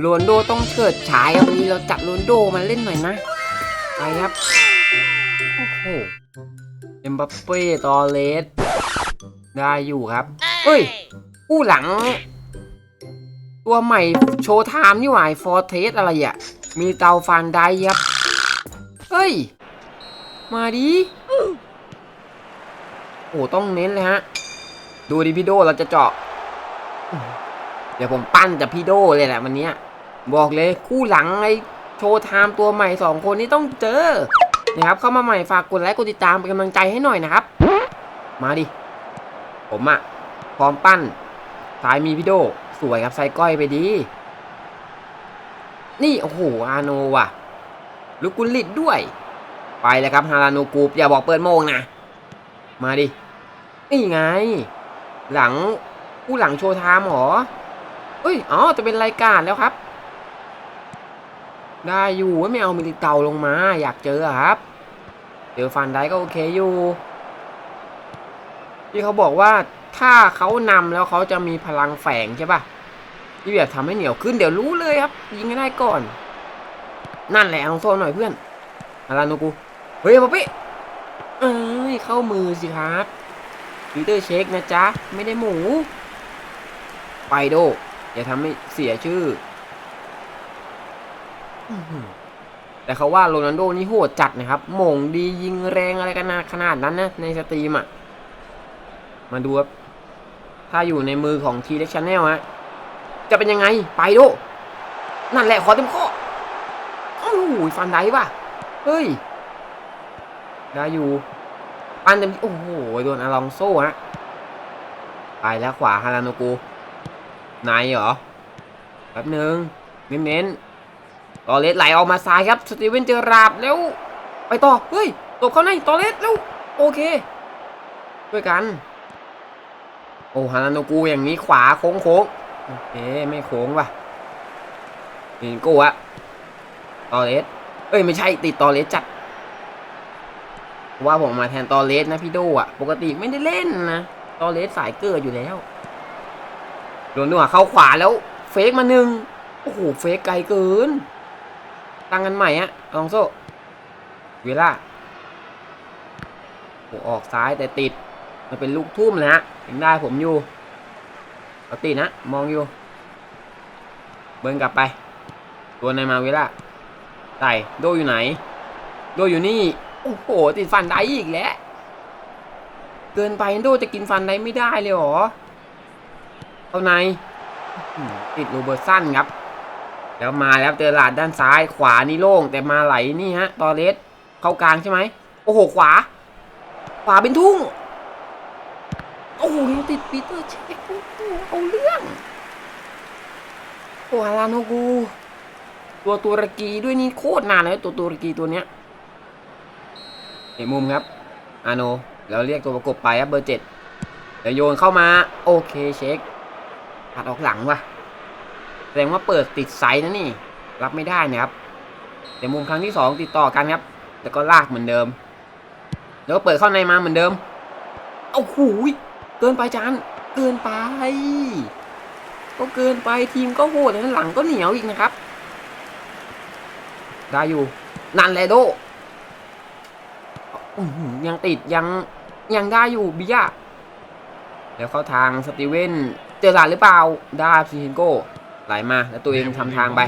โรนโดต้องเฉิดฉายวันนี้เราจัดโรนโดมาเล่นหน่อยนะไปครับโอ้โหเอ็มบัปเป้ตอเลสได้อยู่ครับเฮ้ยผู้หลัง ตัวใหม่โชว์ไทม์นี่หว่าฟอร์เทสอะไรอะ มีเตาฟานได้ครับเฮ้ย มาดิโอ้ต้องเน้นเลยฮะ ดูดิพี่โดเราจะเจาะ เดี๋ยวผมปั้นจากพี่โดเลยแหละวันเนี้ย บอกเลยคู่หลังไอ้โชว์ไทม์ตัวใหม่สองคนนี้ต้องเจอนะครับเข้ามาใหม่ฝากกดไลค์กดติดตามเป็นกำลังใจให้หน่อยนะครับ มาดิ ผมอะพร้อมปั้นซ้ายมีพี่โดสวยครับใส่ก้อยไปดี นี่ โอ้โห อาโนว่ะ ลูกกุลิตด้วย ไปเลยครับ ฮาราโนกูปอย่าบอกเปิดโมงนะ มาดิ นี่ไง หลังผู้หลังโชว์ไทม์เหรอเอ้ย อ๋อ จะเป็นรายการแล้วครับ ได้อยู่ไม่เอามิลิเตาลงมา อยากเจอครับ เจอฟันได้ก็โอเคอยู่ ที่เขาบอกว่าถ้าเขานำแล้วเขาจะมีพลังแฝงใช่ปะที่แบบทำให้เหนียวขึ้นเดี๋ยวรู้เลยครับ ยิงให้ได้ก่อน นั่นแหละลองโซนหน่อยเพื่อนอารานูกู เฮ้ยป๊อปปี้เอ้ยเข้ามือสิครับปีเตอร์เช็คนะจ๊ะ ไม่ได้หมู ไปโดอย่าทำให้เสียชื่อ แต่เขาว่าโรนัลโดนี่โหดจัดนะครับมงดียิงแรงอะไรกันขนาดนั้นนะในสตรีมอะ มาดูครับ ถ้าอยู่ในมือของทีเล็กชาแนลฮะ จะเป็นยังไง ไปโดนั่นแหละขอเต็มข้อโอ้โหฟันได้ป่ะ เฮ้ย ได้อยู่ปันเต็มโอ้โหโดนอลองโซ่ฮะ ไปแล้วขวาฮาราโนกูนายเหรอ แป๊บหนึ่งเน้นๆ ตอเลสไหลออกมาซ้ายครับสตีเวนเจอราบแล้ว ไปต่อ เฮ้ยตบเข้าในตอเลสแล้ว โอเคด้วยกัน โอ้ฮาราโนกูอย่างนี้ขวาโค้งโค้งโอเคไม่โค้งว่ะเห็นกูอะตอเลสเอ้ยไม่ใช่ติดตอเลสจัดว่าผมมาแทนตอเลสนะพี่โดอะปกติไม่ได้เล่นนะตอเลสสายเกิดอยู่แล้วโดนด้วเข้าขวาแล้ว เฟกมาหนึ่งโอ้โหเฟกไกลเกิน ตั้งกันใหม่อะลองโซ่เวลาโอ้ออกซ้ายแต่ติด มันเป็นลูกทุ่มนะฮะยังได้ผมอยู่เอาติดนะ มองอยู่ เบิ้งกลับไป ตัวในมาเวล่าไต่โดอยู่ไหน โดอยู่นี่ โอ้โห ติดฟันได้อีกแล้ว เกินไปโดจะกินฟันได้ไม่ได้เลยหรอเข้าในอื้อหือติดโรเบิร์ตสันครับ แล้วมาแล้วเจอหลาดด้านซ้ายขวานี่โล่ง แต่มาไหลนี่ฮะตอเลสเข้ากลางใช่ไหมโอ้โหขวา ขวาเป็นทุ่ง โอ้โหยังติดปีเตอร์เช็คโอ้โหเอาเรื่องโอ้ฮาราโนกู ตัวตุรกีด้วยนี่โคตรนานเลยตัวตุรกีตัวเนี้ยเห็นมุมครับ อาโนแล้วเรียกตัวประกบไปครับเบอร์เจ็ดเดี๋ยวโยนเข้ามา โอเคเช็คตัดออกหลังว่ะ แสดงว่าเปิดติดไซส์นะนี่ รับไม่ได้นะครับเดี๋ยวมุมครั้งที่สองติดต่อกันครับ แล้วก็ลากเหมือนเดิม แล้วก็เปิดเข้าในมาเหมือนเดิม เอาหูยเกินไปจานเกินไป ก็เกินไปทีมก็โหดแล้วหลังก็เหนียวอีกนะครับ ได้อยู่ นันแลโดยังติดยังยังได้อยู่บิยาแล้วเข้าทางสตีเวนเจอหลานหรือเปล่าได้ซิเฮนโก ไหลมาแล้วตัวเองทำทางไป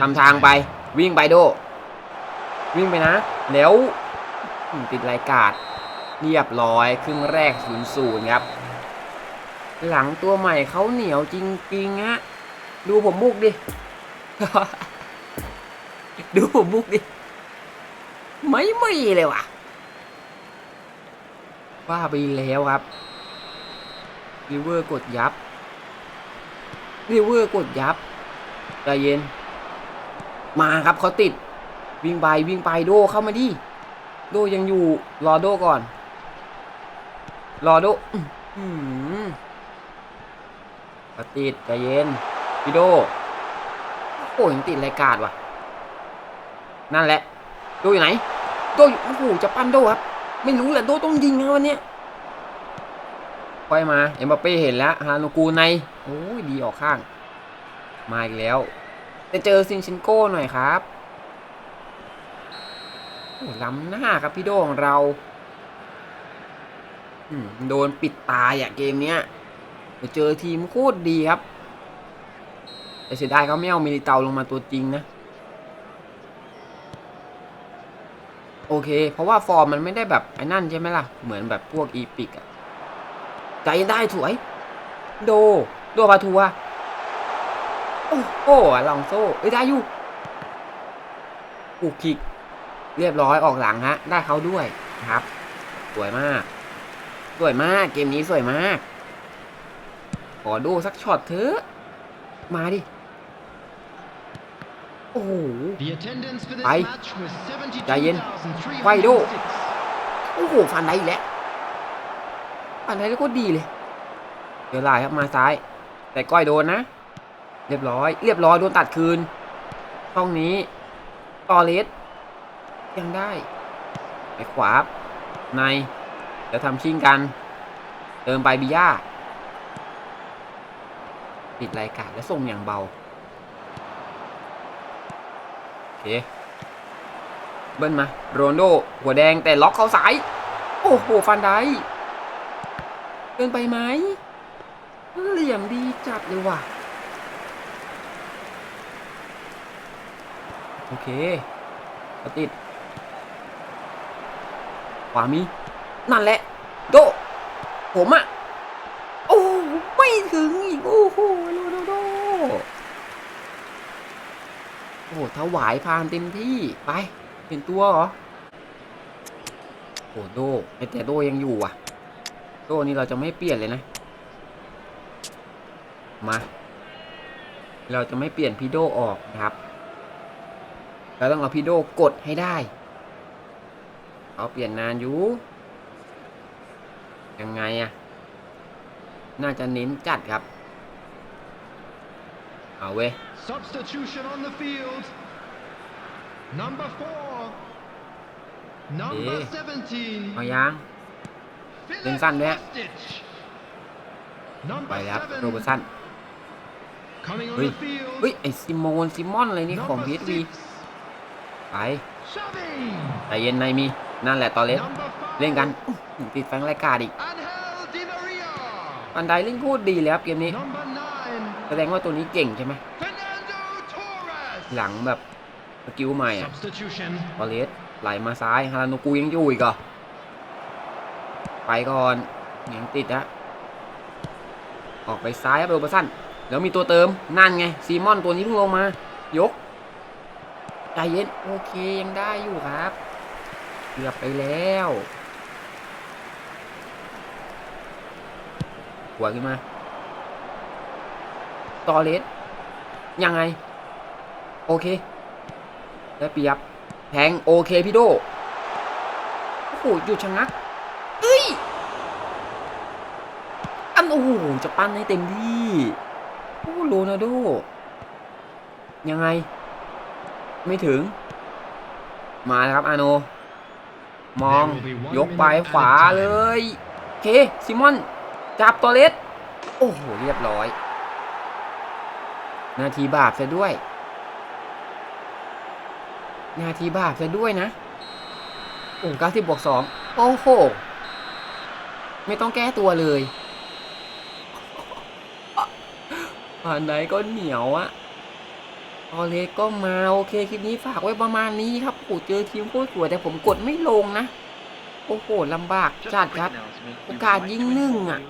ทำทางไป วิ่งไปโด วิ่งไปนะ แล้วอื้อติดรายการดเรียบร้อยครึ่งแรก0ูนย์ครับ หลังตัวใหม่เขาเหนียวจริงๆฮะดูผมบุกดิ ดูผมบุกดิ ไม่มีเลยว่ะว่าไปแล้วครับริเวอร์กดยับ ริเวอร์กดยับใจเย็น มาครับเขาติด วิ่งไปวิ่งไปโดเข้ามาดิโดยังอยู่รอโดก่อน รอโดอื้อหือเขาติดใจเย็นพี่โดโอ้ยยังติดรายการว่ะ นั่นแหละ โดอยู่ไหน โดอยู่โอ้โหจะปั้นโดครับ ไม่รู้แหละโดต้องยิงนะวันนี้ ยค่อยมา เอ็มบัปเป้เห็นแล้วฮานูกูในโอ้ยดีออกข้าง มาอีกแล้ว จะเจอซินชินโก้หน่อยครับล้ำหน้าครับพี่โดของเราโดนปิดตายอะเกมเนี้ยเจอทีมโคตรดีครับ แต่เสียดายเขาไม่เอามิลิเตาลงมาตัวจริงนะ โอเค เพราะว่าฟอร์มมันไม่ได้แบบไอ้นั่นใช่ไหมล่ะ เหมือนแบบพวกอีพิกอะ ใจได้สวย โด โดปาทัวร์โอ้โหลองโซ่เอ้ยได้อยู่ปูกคิก เรียบร้อยออกหลังฮะ ได้เขาด้วยนะครับ สวยมาก สวยมากเกมนี้สวยมาก ขอดูสักช็อตเถอะมาดิโอ้โห The attendance for this Ai? match was ใจเย็น 72,306. ไวโดโอ้โหฟันได้อีกแล้ว ฟันได้แล้วก็ดีเลยเดี๋ยวไลายครับมาซ้าย แต่ก้อยโดนนะ เรียบร้อย เรียบร้อยโดนตัดคืนช่องนี้ตอเลสยังได้ไปขวาในเดี๋ยวทำชิงกัน เติมไปบิย่าปิดรายการแล้วส่งอย่างเบาโอเคเบิ้ลมา โรนโดหัวแดงแต่ล็อกเขาสาย โอ้โห ฟันได้ กินไปไหมเหลี่ยมดีจัดเลยว่ะ โอเคติดขวามี นั่นแหละ โด ผมอะโอ้ ไม่ถึงอีก โอ้โหโรนัลโดโอ้โหถวายพานเต็มที่ ไป เห็นตัวเหรอ โอ้โดไอแต่โดยังอยู่อะ โดนี่เราจะไม่เปลี่ยนเลยนะ มา เราจะไม่เปลี่ยนพี่โดออกนะครับ เราต้องเอาพี่โดกดให้ได้ เอาเปลี่ยนนานอยู่ ยังไงอะน่าจะเน้นจัดครับ เอาเว้ย Substitution on the field. Number four. Number Eh. 17. เอายัง Philip Lên sân đấy ạ. Kostic. ไป Number แล้วโรเบอร์ seven. สัน Coming on Ui. the field. เฮ้ยไอซิโมนซิมอนอะไรนี่ของ Number พีทวี six. ไป Xavi. ใจเย็นในมีนั่นแหละตอเลส Number five. เล่นกันอื้อหือติดแฟงรายการอีก Angel Di Maria. อันไดเล่นพูดดีเลยครับเกมนี้ Number nine. แสดงว่าตัวนี้เก่งใช่ไหม Fernando Torres. หลังแบบสกิลใหม่อะ Substitution. ตอเลสไหลมาซ้ายฮารานูกูยังอยู่อีกเหรอ ไปก่อนยังติดฮะออกไปซ้ายครับโรบอร์สันแล้วมีตัวเติมนั่นไงซีมอนตัวนี้เพิ่งลงมา ยกใจเย็นโอเคยังได้อยู่ครับเกือบไปแล้วหัวขึ้นมาตอเลสยังไง โอเค ได้เปรียบแทงโอเคพี่โดโอ้โหหยุดชะงักเอ้ย อั นโอ้โหจะปั้นให้เต็มที่โอ้โรนัลโดยังไง ไม่ถึง มาแล้วครับอาโน มองยกไปขวาเลยโอเคซิมอน จับตัวเลสโอ้โห เรียบร้อย นาทีบาปซะด้วย นาทีบาปซะด้วยนะโอ้เก้าสิบบวกสองโอ้โห ไม่ต้องแก้ตัวเลย ผ่านไหนก็เหนียวอะออเล็กก็มาโอเคคลิปนี้ฝากไว้ประมาณนี้ครับโอ้เจอทีมโคตรสวยแต่ผมกดไม่ลงนะ โอ้โหลำบากจัดครับ โอกาสยิงหนึ่งอะอะ